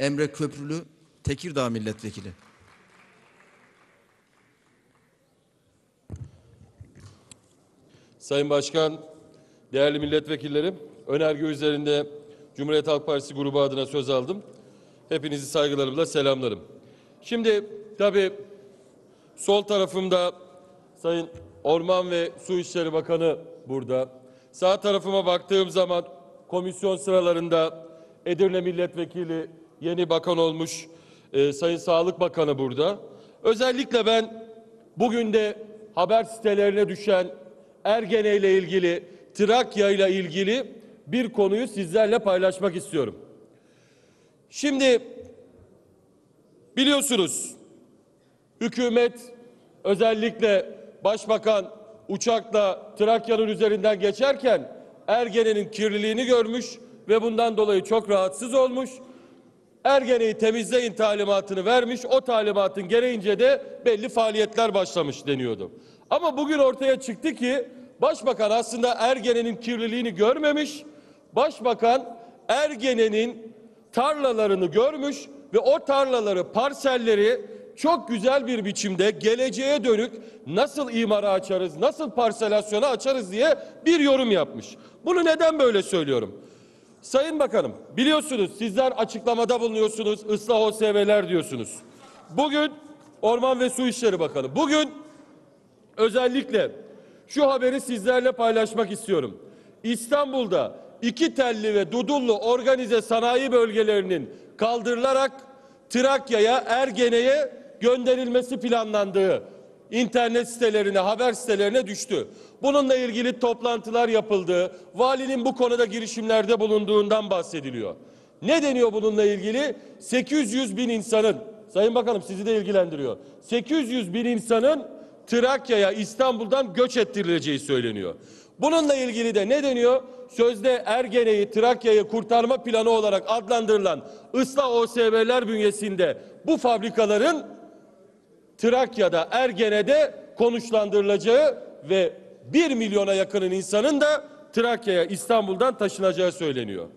Emre Köprülü Tekirdağ Milletvekili. Sayın Başkan, değerli milletvekillerim, önerge üzerinde Cumhuriyet Halk Partisi grubu adına söz aldım. Hepinizi saygılarımla selamlarım. Şimdi tabii sol tarafımda Sayın Orman ve Su İşleri Bakanı burada. Sağ tarafıma baktığım zaman komisyon sıralarında Edirne Milletvekili yeni bakan olmuş e, Sayın Sağlık Bakanı burada. Özellikle ben bugün de haber sitelerine düşen Ergene ile ilgili, Trakya ile ilgili bir konuyu sizlerle paylaşmak istiyorum. Şimdi biliyorsunuz hükümet özellikle başbakan uçakla Trakya'nın üzerinden geçerken Ergene'nin kirliliğini görmüş ve bundan dolayı çok rahatsız olmuş. Ergene'yi temizleyin talimatını vermiş. O talimatın gereğince de belli faaliyetler başlamış deniyordu. Ama bugün ortaya çıktı ki başbakan aslında Ergene'nin kirliliğini görmemiş. Başbakan Ergene'nin tarlalarını görmüş ve o tarlaları, parselleri çok güzel bir biçimde geleceğe dönük nasıl imara açarız, nasıl parselasyona açarız diye bir yorum yapmış. Bunu neden böyle söylüyorum? Sayın Bakanım biliyorsunuz sizler açıklamada bulunuyorsunuz ıslah OSV'ler diyorsunuz. Bugün Orman ve Su İşleri Bakanı bugün özellikle şu haberi sizlerle paylaşmak istiyorum. İstanbul'da iki telli ve dudullu organize sanayi bölgelerinin kaldırılarak Trakya'ya, Ergene'ye gönderilmesi planlandığı internet sitelerine, haber sitelerine düştü. Bununla ilgili toplantılar yapıldı. Valinin bu konuda girişimlerde bulunduğundan bahsediliyor. Ne deniyor bununla ilgili? 800 bin insanın, Sayın Bakanım sizi de ilgilendiriyor. 800 bin insanın Trakya'ya, İstanbul'dan göç ettirileceği söyleniyor. Bununla ilgili de ne deniyor? Sözde Ergene'yi, Trakya'yı kurtarma planı olarak adlandırılan ıslah OSV'ler bünyesinde bu fabrikaların Trakya'da, Ergene'de konuşlandırılacağı ve 1 milyona yakının insanın da Trakya'ya, İstanbul'dan taşınacağı söyleniyor.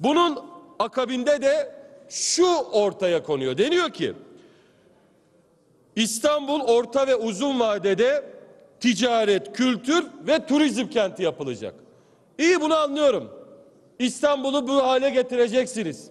Bunun akabinde de şu ortaya konuyor. Deniyor ki İstanbul orta ve uzun vadede ticaret, kültür ve turizm kenti yapılacak. İyi bunu anlıyorum. İstanbul'u bu hale getireceksiniz.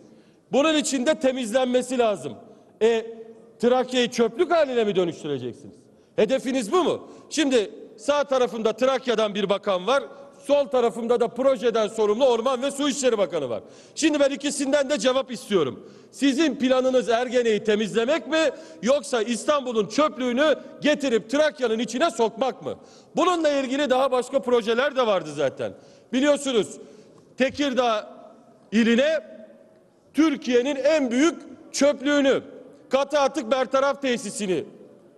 Bunun için de temizlenmesi lazım. E Trakya'yı çöplük haline mi dönüştüreceksiniz? Hedefiniz bu mu? Şimdi sağ tarafımda Trakya'dan bir bakan var. Sol tarafımda da projeden sorumlu Orman ve Su İşleri Bakanı var. Şimdi ben ikisinden de cevap istiyorum. Sizin planınız Ergene'yi temizlemek mi yoksa İstanbul'un çöplüğünü getirip Trakya'nın içine sokmak mı? Bununla ilgili daha başka projeler de vardı zaten. Biliyorsunuz Tekirdağ iline Türkiye'nin en büyük çöplüğünü, katı atık bertaraf tesisini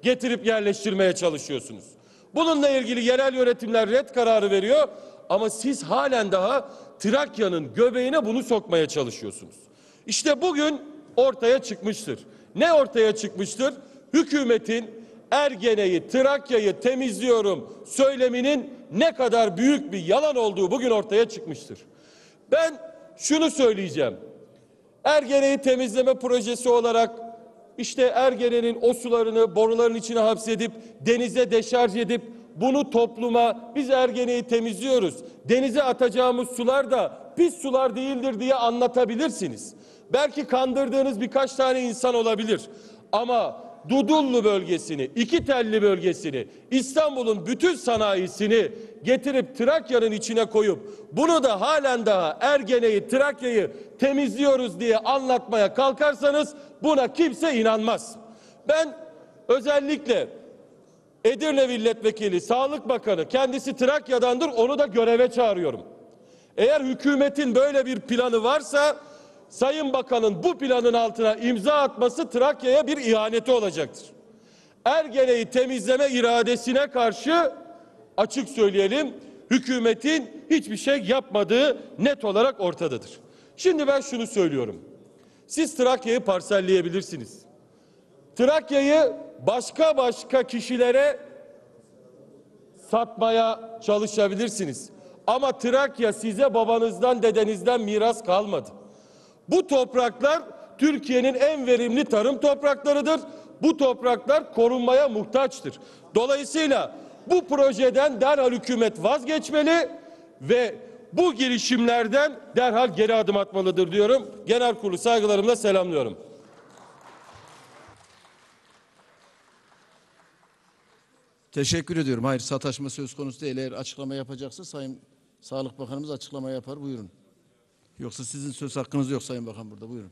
getirip yerleştirmeye çalışıyorsunuz. Bununla ilgili yerel yönetimler red kararı veriyor ama siz halen daha Trakya'nın göbeğine bunu sokmaya çalışıyorsunuz. İşte bugün ortaya çıkmıştır. Ne ortaya çıkmıştır? Hükümetin Ergene'yi, Trakya'yı temizliyorum söyleminin ne kadar büyük bir yalan olduğu bugün ortaya çıkmıştır. Ben şunu söyleyeceğim. Ergene'yi temizleme projesi olarak işte Ergene'nin o sularını boruların içine hapsedip denize deşarj edip bunu topluma biz Ergene'yi temizliyoruz. Denize atacağımız sular da pis sular değildir diye anlatabilirsiniz. Belki kandırdığınız birkaç tane insan olabilir. Ama Dudullu bölgesini, iki telli bölgesini, İstanbul'un bütün sanayisini getirip Trakya'nın içine koyup bunu da halen daha Ergene'yi, Trakya'yı temizliyoruz diye anlatmaya kalkarsanız buna kimse inanmaz. Ben özellikle Edirne Milletvekili, Sağlık Bakanı kendisi Trakya'dandır onu da göreve çağırıyorum. Eğer hükümetin böyle bir planı varsa Sayın Bakan'ın bu planın altına imza atması Trakya'ya bir ihaneti olacaktır. Ergene'yi temizleme iradesine karşı açık söyleyelim hükümetin hiçbir şey yapmadığı net olarak ortadadır. Şimdi ben şunu söylüyorum. Siz Trakya'yı parselleyebilirsiniz. Trakya'yı başka başka kişilere satmaya çalışabilirsiniz. Ama Trakya size babanızdan dedenizden miras kalmadı. Bu topraklar Türkiye'nin en verimli tarım topraklarıdır. Bu topraklar korunmaya muhtaçtır. Dolayısıyla bu projeden derhal hükümet vazgeçmeli ve bu girişimlerden derhal geri adım atmalıdır diyorum. Genel kurulu saygılarımla selamlıyorum. Teşekkür ediyorum. Hayır sataşma söz konusu değil. Eğer açıklama yapacaksa Sayın Sağlık Bakanımız açıklama yapar. Buyurun. Yoksa sizin söz hakkınız yok Sayın Bakan burada. Buyurun.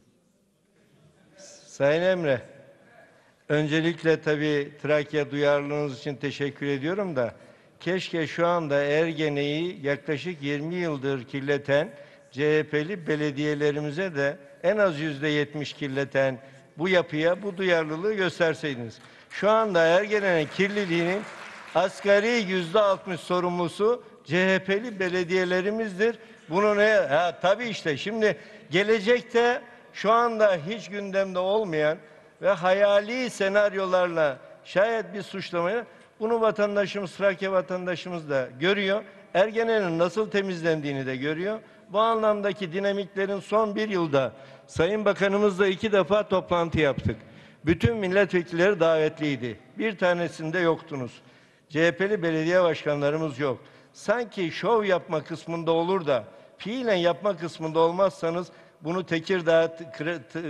Sayın Emre, öncelikle tabii Trakya duyarlılığınız için teşekkür ediyorum da keşke şu anda Ergene'yi yaklaşık 20 yıldır kirleten CHP'li belediyelerimize de en az yüzde 70 kirleten bu yapıya bu duyarlılığı gösterseydiniz. Şu anda Ergene'nin kirliliğinin asgari yüzde 60 sorumlusu CHP'li belediyelerimizdir. Bunu ne? Ha, tabii işte şimdi gelecekte şu anda hiç gündemde olmayan ve hayali senaryolarla şayet bir suçlamaya bunu vatandaşımız, Trakya vatandaşımız da görüyor. Ergene'nin nasıl temizlendiğini de görüyor. Bu anlamdaki dinamiklerin son bir yılda Sayın Bakanımızla iki defa toplantı yaptık. Bütün milletvekilleri davetliydi. Bir tanesinde yoktunuz. CHP'li belediye başkanlarımız yok. Sanki şov yapma kısmında olur da fiilen yapma kısmında olmazsanız bunu Tekirdağ,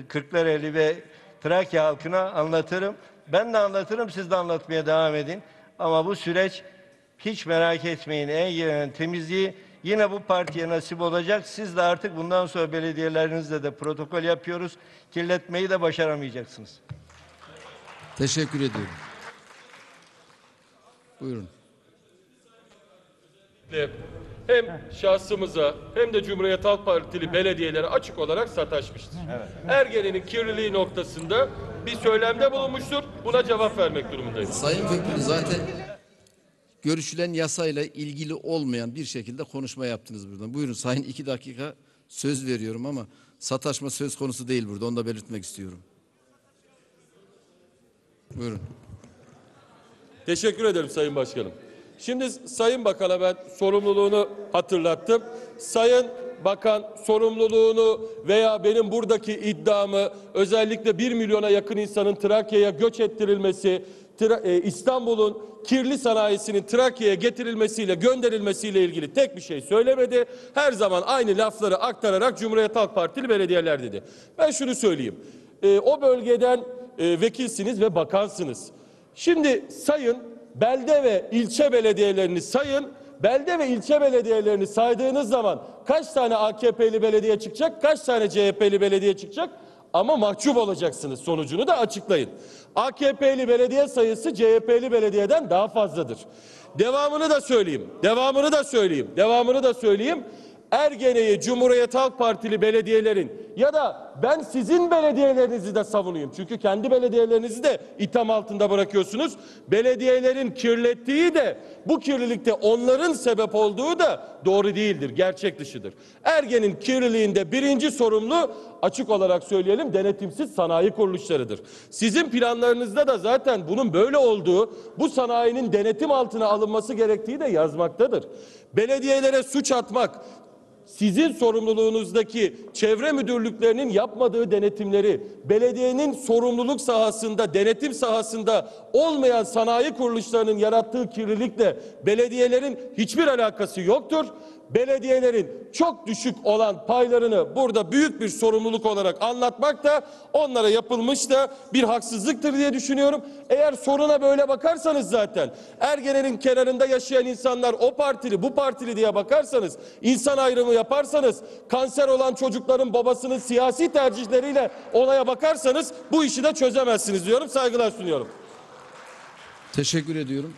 Kırklareli ve Trakya halkına anlatırım. Ben de anlatırım, siz de anlatmaya devam edin. Ama bu süreç hiç merak etmeyin. En temizliği yine bu partiye nasip olacak. Siz de artık bundan sonra belediyelerinizle de protokol yapıyoruz. Kirletmeyi de başaramayacaksınız. Teşekkür ediyorum. Buyurun. Hem şahsımıza hem de Cumhuriyet Halk Partili belediyelere açık olarak sataşmıştır. Ergene'nin kirliliği noktasında bir söylemde bulunmuştur. Buna cevap vermek durumundayız. Sayın Köprülü zaten görüşülen yasayla ilgili olmayan bir şekilde konuşma yaptınız buradan. Buyurun Sayın iki dakika söz veriyorum ama sataşma söz konusu değil burada. Onu da belirtmek istiyorum. Buyurun. Teşekkür ederim Sayın Başkanım. Şimdi Sayın Bakan'a ben sorumluluğunu hatırlattım. Sayın Bakan sorumluluğunu veya benim buradaki iddiamı özellikle 1 milyona yakın insanın Trakya'ya göç ettirilmesi, e, İstanbul'un kirli sanayisinin Trakya'ya getirilmesiyle gönderilmesiyle ilgili tek bir şey söylemedi. Her zaman aynı lafları aktararak Cumhuriyet Halk Partili belediyeler dedi. Ben şunu söyleyeyim. E, o bölgeden e, vekilsiniz ve bakansınız. Şimdi sayın belde ve ilçe belediyelerini sayın. Belde ve ilçe belediyelerini saydığınız zaman kaç tane AKP'li belediye çıkacak, kaç tane CHP'li belediye çıkacak? Ama mahcup olacaksınız. Sonucunu da açıklayın. AKP'li belediye sayısı CHP'li belediyeden daha fazladır. Devamını da söyleyeyim. Devamını da söyleyeyim. Devamını da söyleyeyim. Ergene'yi Cumhuriyet Halk Partili belediyelerin ya da ben sizin belediyelerinizi de savunuyum. Çünkü kendi belediyelerinizi de itham altında bırakıyorsunuz. Belediyelerin kirlettiği de bu kirlilikte onların sebep olduğu da doğru değildir, gerçek dışıdır. Ergen'in kirliliğinde birinci sorumlu açık olarak söyleyelim denetimsiz sanayi kuruluşlarıdır. Sizin planlarınızda da zaten bunun böyle olduğu, bu sanayinin denetim altına alınması gerektiği de yazmaktadır. Belediyelere suç atmak, sizin sorumluluğunuzdaki çevre müdürlüklerinin yapmadığı denetimleri, belediyenin sorumluluk sahasında, denetim sahasında olmayan sanayi kuruluşlarının yarattığı kirlilikle belediyelerin hiçbir alakası yoktur. Belediyelerin çok düşük olan paylarını burada büyük bir sorumluluk olarak anlatmak da onlara yapılmış da bir haksızlıktır diye düşünüyorum. Eğer soruna böyle bakarsanız zaten Ergene'nin kenarında yaşayan insanlar o partili bu partili diye bakarsanız insan ayrımı yaparsanız kanser olan çocukların babasının siyasi tercihleriyle olaya bakarsanız bu işi de çözemezsiniz diyorum saygılar sunuyorum. Teşekkür ediyorum.